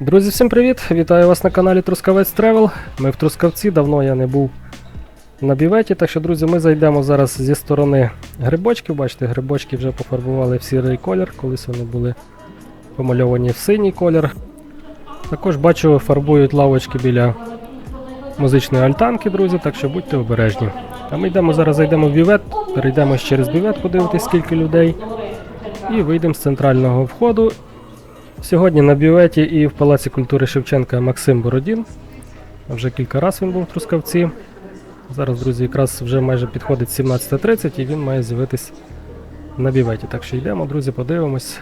Друзі, всім привіт! Вітаю вас на каналі Трускавець Тревел. Ми в Трускавці, давно я не був на біветі, так що, друзі, ми зайдемо зараз зі сторони грибочків. Бачите, грибочки вже пофарбували в сірий колір, колись вони були помальовані в синій колір. Також бачу, фарбують лавочки біля музичної альтанки, друзі, так що будьте обережні. А ми йдемо зараз, зайдемо в бівет, перейдемо через бівет, подивитись, скільки людей. І вийдемо з центрального входу Сьогодні на бюветі і в Палаці культури Шевченка Максим Бородін. Вже кілька разів він був в Трускавці. Зараз, друзі, якраз вже майже підходить 17.30 і він має з'явитись на бюветі. Так що йдемо, друзі, подивимось.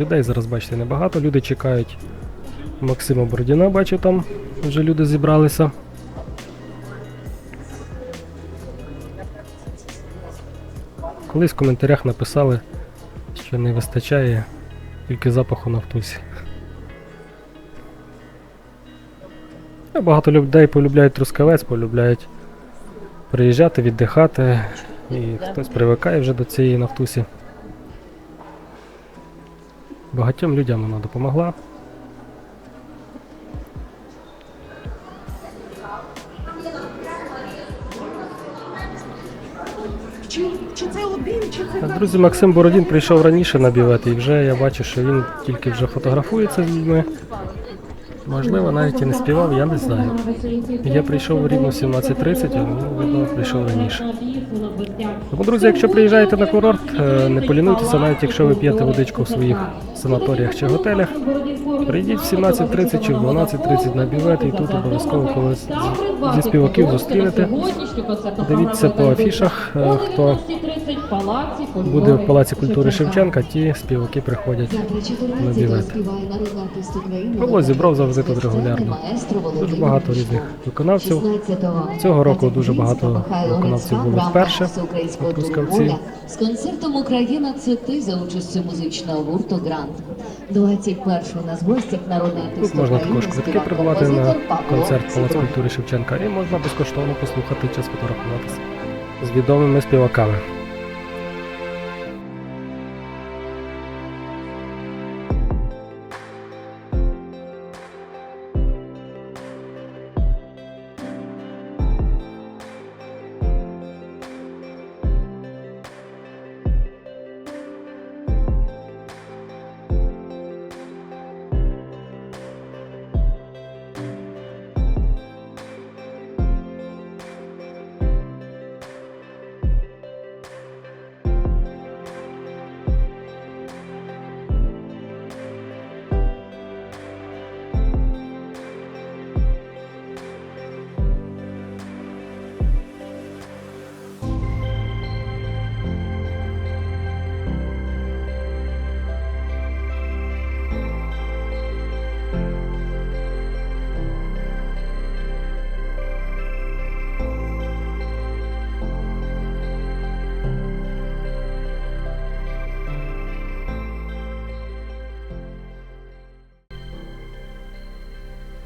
Людей зараз, бачите, небагато. Люди чекають Максима Бородіна, бачу, там вже люди зібралися. Колись в коментарях написали, що не вистачає тільки запаху нафтусі. А Багато людей полюбляють трускавець, полюбляють приїжджати, віддихати, і хтось привикає вже до цієї нафтусі. Багатьом людям вона допомогла. Чи, це один, чи це А, Друзі, Максим Бородін прийшов раніше на бівет, і вже я бачу, що він тільки вже фотографується з людьми. Можливо, навіть і не співав, я не знаю. Я прийшов рівно в 17.30, а ну, видно, прийшов раніше. Тому, друзі, якщо приїжджаєте на курорт, е, не полінуйтеся, навіть якщо ви п'єте водичку в своїх санаторіях чи готелях. Прийдіть в 17.30 чи в 12.30 на бівет і тут обов'язково когось з- зі співаків зустрінете. Дивіться по афішах, е, хто буде в Палаці культури Шевченка, ті співаки приходять. на бівет. Павло Зібров завжди тут регулярно. Дуже багато різних виконавців. Цього року дуже багато виконавців було вперше З концертом Україна це ти за участю музичного гурту Грант. 21-й на гостях народний артист Тут можна також квитки придбати на концерт Палац культури Шевченка і можна безкоштовно послухати чи сфотографуватися з відомими співаками.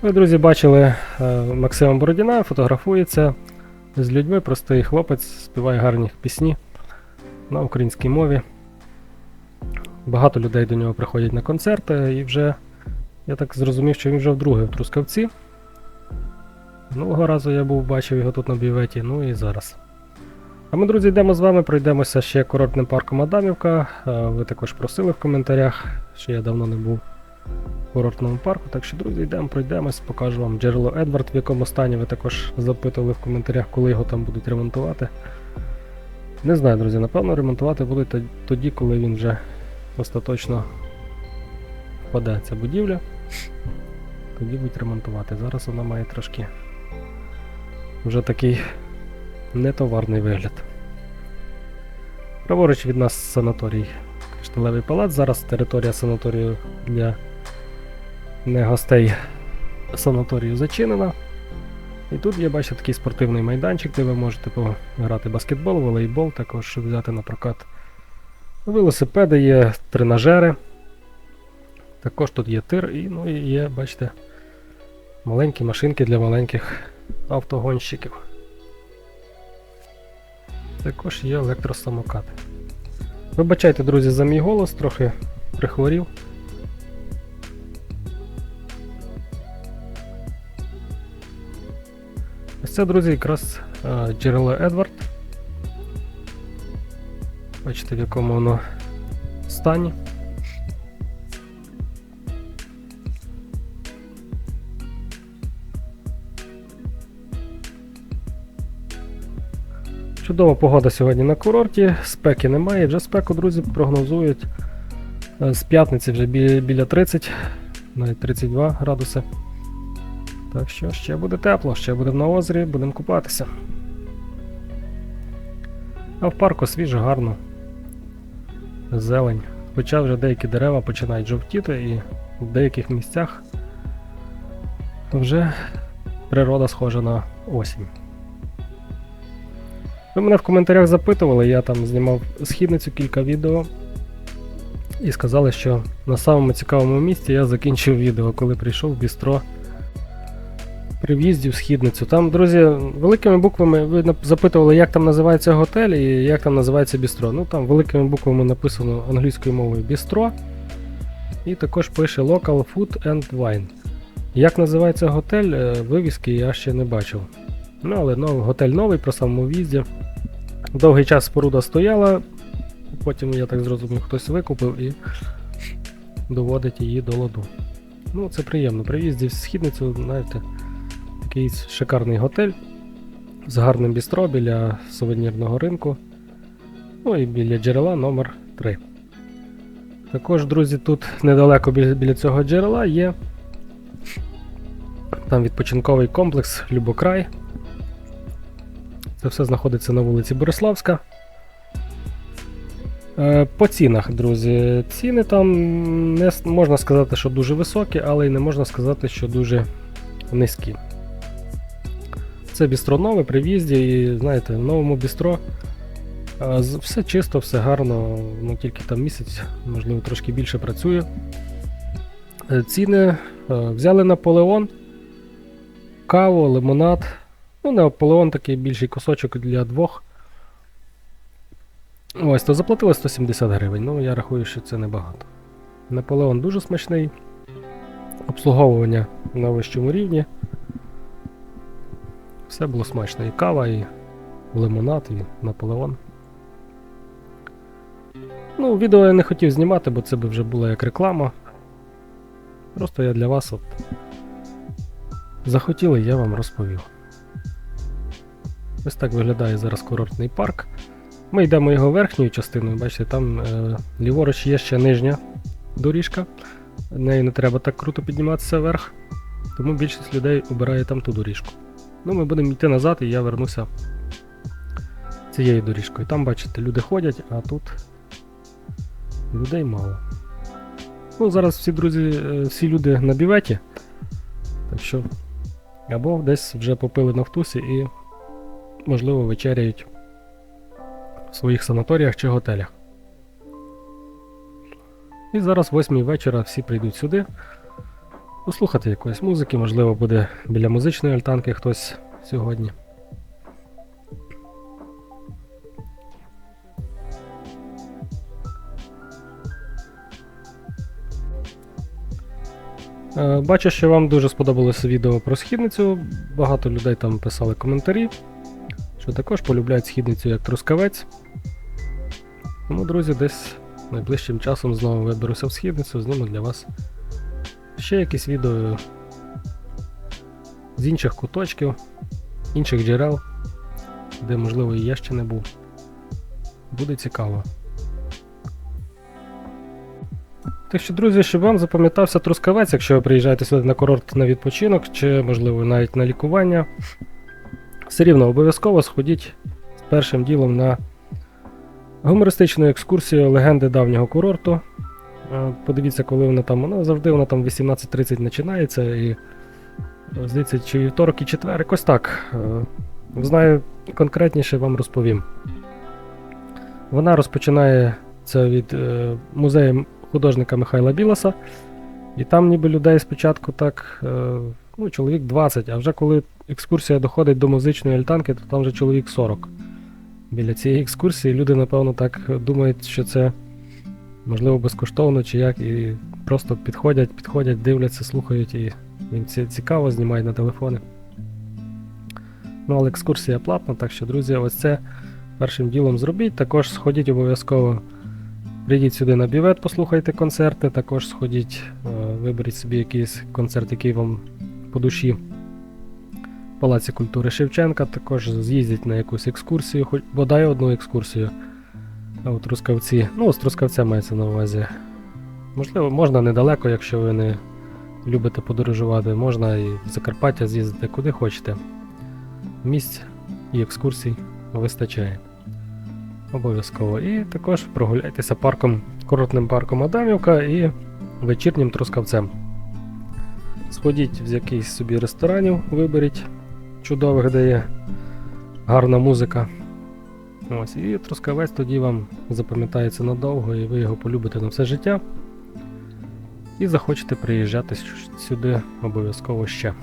Ви, друзі, бачили е, Максима Бородіна, фотографується з людьми, простий хлопець, співає гарні пісні на українській мові. Багато людей до нього приходять на концерти, і вже я так зрозумів, що він вже вдруге в Трускавці. Минулого разу я був, бачив його тут на біветі, ну і зараз. А ми, друзі, йдемо з вами, пройдемося ще курортним парком Адамівка. Е, Ви також просили в коментарях, що я давно не був курортному парку. Так що, друзі, йдемо, пройдемось, покажу вам джерело Едвард, в якому стані ви також запитували в коментарях, коли його там будуть ремонтувати. Не знаю, друзі, напевно, ремонтувати будуть тоді, коли він вже остаточно впаде ця будівля. Тоді будуть ремонтувати. Зараз вона має трошки вже такий нетоварний вигляд. Праворуч від нас санаторій Кришталевий палац. Зараз територія санаторію для не гостей санаторію зачинена. І тут є, бачите, такий спортивний майданчик, де ви можете пограти баскетбол, волейбол, також взяти на прокат велосипеди, є тренажери. Також тут є тир і, ну, і є, бачите, маленькі машинки для маленьких автогонщиків. Також є електросамокати. Вибачайте, друзі, за мій голос, трохи прихворів. Це, друзі, якраз е, джерело Едвард. Бачите, в якому воно стані. Чудова погода сьогодні на курорті, спеки немає, вже спеку, друзі, прогнозують е, з п'ятниці вже біля 30, навіть 32 градуси. Так що ще буде тепло, ще будемо на озері, будемо купатися. А в парку свіже, гарно. Зелень. Хоча вже деякі дерева починають жовтіти і в деяких місцях вже природа схожа на осінь. Ви мене в коментарях запитували, я там знімав східницю кілька відео. І сказали, що на самому цікавому місці я закінчив відео, коли прийшов в бістро при в'їзді в східницю. Там, друзі, великими буквами ви запитували, як там називається готель і як там називається бістро. Ну там великими буквами написано англійською мовою бістро. І також пише Local Food and Wine. Як називається готель, е, вивіски я ще не бачив. Ну, але нов, готель новий про самому в'їзді. Довгий час споруда стояла, потім, я так зрозумів, хтось викупив і доводить її до ладу. Ну, це приємно. При в'їзді в східницю, знаєте, такий шикарний готель з гарним бістро біля сувенірного ринку. Ну і біля джерела номер 3 Також, друзі, тут недалеко біля, цього джерела є там відпочинковий комплекс Любокрай. Це все знаходиться на вулиці Бориславська. Е, По цінах, друзі, ціни там не можна сказати, що дуже високі, але й не можна сказати, що дуже низькі. Це бістро нове при в'їзді, і знаєте, в новому бістро все чисто, все гарно, ну тільки там місяць, можливо, трошки більше працює. Е, Ціни е, взяли Наполеон, каву, лимонад. Ну, Наполеон такий більший кусочок для двох. Ось, то заплатили 170 гривень. Ну, я рахую, що це небагато. Наполеон дуже смачний. Обслуговування на вищому рівні. Все було смачно. І кава, і лимонад, і Наполеон. Ну, відео я не хотів знімати, бо це би вже була як реклама. Просто я для вас от захотіли, я вам розповів. Ось так виглядає зараз курортний парк. Ми йдемо його верхньою частиною, бачите, там е, ліворуч є ще нижня доріжка. Нею не треба так круто підніматися вверх, тому більшість людей обирає там ту доріжку. Ну, ми будемо йти назад, і я вернуся цією доріжкою. Там, бачите, люди ходять, а тут людей мало. Ну, зараз всі друзі, е, всі люди на біветі. Так що або десь вже попили на втусі і, можливо, вечеряють в своїх санаторіях чи готелях. І зараз, 8 вечора, всі прийдуть сюди послухати якоїсь музики, можливо, буде біля музичної альтанки хтось сьогодні. Е, Бачу, що вам дуже сподобалося відео про східницю. Багато людей там писали коментарі, що також полюбляють східницю як трускавець. Тому, друзі, десь найближчим часом знову виберуся в східницю, зніму для вас ще якісь відео з інших куточків, інших джерел, де, можливо, і я ще не був. Буде цікаво. Так що, друзі, щоб вам запам'ятався трускавець, якщо ви приїжджаєте сюди на курорт на відпочинок, чи, можливо, навіть на лікування, все рівно обов'язково сходіть з першим ділом на гумористичну екскурсію легенди давнього курорту. Е, Подивіться, коли вона там, вона завжди вона там 18.30 починається і е, здається, чи вівторок і четвер, якось так. Е, Знаю конкретніше вам розповім. Вона розпочинає це від музею художника Михайла Білоса. І там ніби людей спочатку так, ну, чоловік 20, а вже коли екскурсія доходить до музичної альтанки, то там вже чоловік 40. Біля цієї екскурсії люди, напевно, так думають, що це можливо безкоштовно чи як, і просто підходять, підходять, дивляться, слухають і їм це цікаво, знімають на телефони. Ну, але екскурсія платна, так що, друзі, ось це першим ділом зробіть. Також сходіть обов'язково. Прийдіть сюди на бівет, послухайте концерти, також сходіть, е, виберіть собі якийсь концерт, який вам по душі. Палаці культури Шевченка, також з'їздіть на якусь екскурсію, хоч бодай одну екскурсію. От Трускавці, ну, з Трускавця мається на увазі. Можливо, можна недалеко, якщо ви не любите подорожувати, можна і в Закарпаття з'їздити куди хочете. Місць і екскурсій вистачає. Обов'язково. І також прогуляйтеся парком, курортним парком Адамівка і вечірнім Трускавцем. Сходіть в якийсь собі ресторанів, виберіть чудових, де є гарна музика. Ось, і Трускавець тоді вам запам'ятається надовго, і ви його полюбите на все життя. І захочете приїжджати сюди обов'язково ще.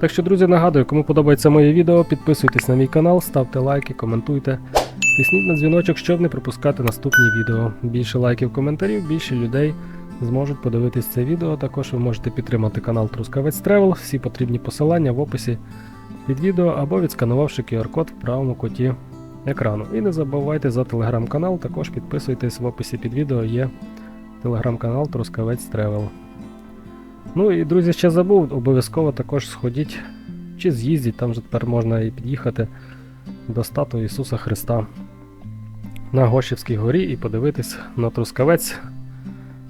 Так що, друзі, нагадую, кому подобається моє відео, підписуйтесь на мій канал, ставте лайки, коментуйте. Тисніть на дзвіночок, щоб не пропускати наступні відео. Більше лайків, коментарів, більше людей зможуть подивитись це відео. Також ви можете підтримати канал Трускавець Travel. Всі потрібні посилання в описі під відео або відсканувавши QR-код в правому куті екрану. І не забувайте за телеграм-канал, також підписуйтесь в описі під відео є телеграм-канал Трускавець Travel. Ну і друзі, ще забув, обов'язково також сходіть чи з'їздіть, там же тепер можна і під'їхати до статуї Ісуса Христа на Гошівській горі і подивитись на Трускавець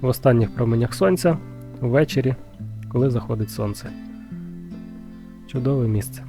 в останніх променях сонця ввечері, коли заходить сонце. Чудове місце.